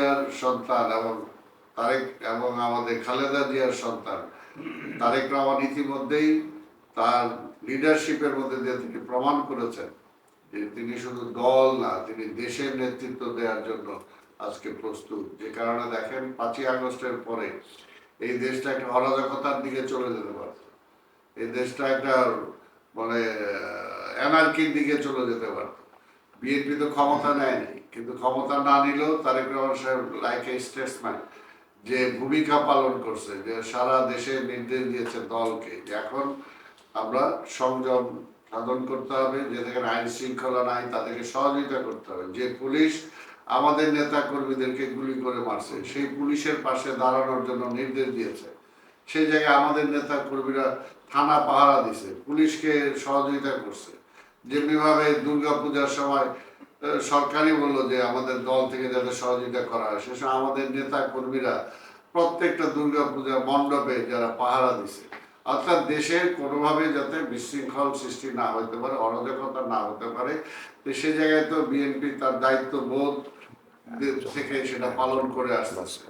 জিয়ার সন্তান এবং তারেক এবং আমাদের খালেদা জিয়ার সন্তান। তারেক রহমান ইতিমধ্যেই তার লিডারশিপের মধ্যে দিয়ে তিনি প্রমাণ করেছেন যে তিনি শুধু দল না, তিনি দেশের নেতৃত্ব দেওয়ার জন্য আজকে প্রস্তুত। যে কারণে দেখেন পাঁচই আগস্টের পরে এই দেশটা একটা অরাজকতার দিকে চলে যেতে পারত এই দেশটা একটা মানে এনার্কির দিকে চলে যেতে পারত বিএনপি তো ক্ষমতা নেয়নি। কিন্তু ক্ষমতা না নিলেও তারেক রহমান সাহেব লাইক এ স্টেটসম্যান যে ভূমিকা পালন করছে, যে সারা দেশে নির্দেশ দিয়েছে দলকে এখন আমরা সংযম সাধন করতে হবে, যে যেখানে আইন শৃঙ্খলা নাই, তাদেরকে সহযোগিতা করতে হবে। যে পুলিশ আমাদের নেতা কর্মীদেরকে গুলি করে মারছে, সেই পুলিশের পাশে দাঁড়ানোর জন্য নির্দেশ দিয়েছে। সেই জায়গায় আমাদের নেতা কর্মীরা থানা পাহারা দিছে, পুলিশকে সহযোগিতা করছে। যেমনিভাবে দুর্গা পূজার সময় সরকারই বলল যে আমাদের দল থেকে যাতে সহযোগিতা করা হয়। সেসব আমাদের নেতা কর্মীরা প্রত্যেকটা দুর্গা পূজা মণ্ডপে যারা পাহারা দিছে, অর্থাৎ দেশের কোনোভাবে যাতে বিশৃঙ্খল সৃষ্টি না হতে পারে, অরাজকতা না হতে পারে সে জায়গায় তো বিএনপি তার দায়িত্ব বোধ থেকে সেটা পালন করে আসতেছে।